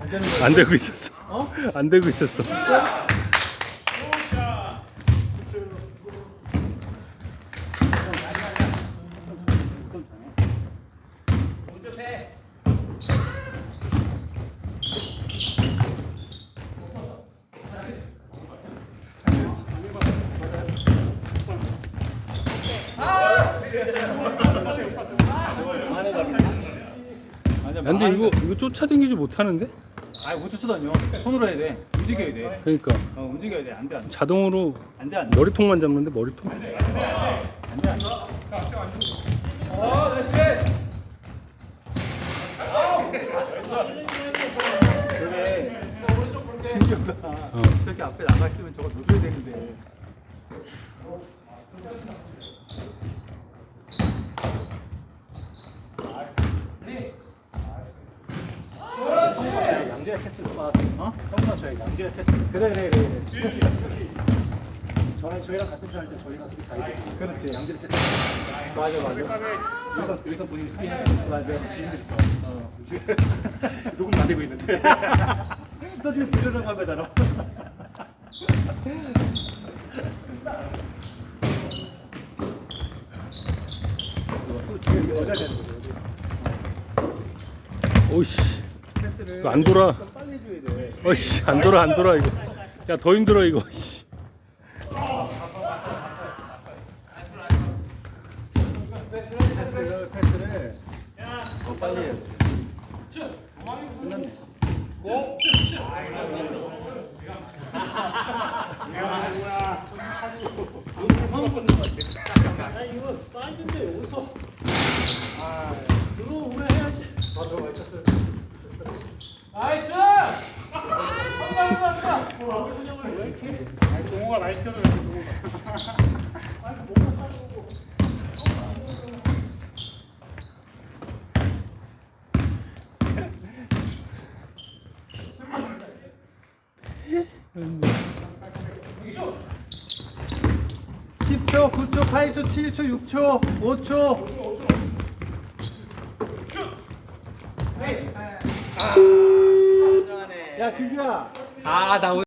안 되고 있었어. 어? 안 되고 있었어. 아니야, 근데 이거 이거 쫓아다니지 못하는데? 아, 못 쫓아다녀. 손으로 해야 돼. 움직여야 돼. 그러니까 어, 움직여야 돼. 안 돼, 안 돼. 자동으로 안 돼, 안 돼. 머리통만 잡는데 머리통. 안 돼, 안 돼. 그래. 진규가 어. 저렇게 앞에 나가 있으면 저거 놓줘야 되는데. 양재가 캐스를 뽑아서 어? 형과 저희 양재가 캐스 그래, 그래, 그래. 그래. 저랑 저희랑 같은 편할 때 저희가 수비 다 해주고 그렇지. 양재를 캐스 맞아, 맞아. 여기서 여기서 본인이 수비해 맞아. 지인들 있어 어. 녹음 안 되고 있는데 너 지금 들으려고 한 거잖아. 또 지금 이거 안 돌아. 좀 빨리 줘야 돼. 어씨 안 돌아 안 돌아 이거. 야 더 힘들어 이거. 씨. 패스를 패스를 더 빨리 해야 돼. 끝났네. 나이스! 동호가 많이 시켜줘 동호가 십초 9초, 8초, 7초, 6초, 5초. 야, 준규야. 아, 나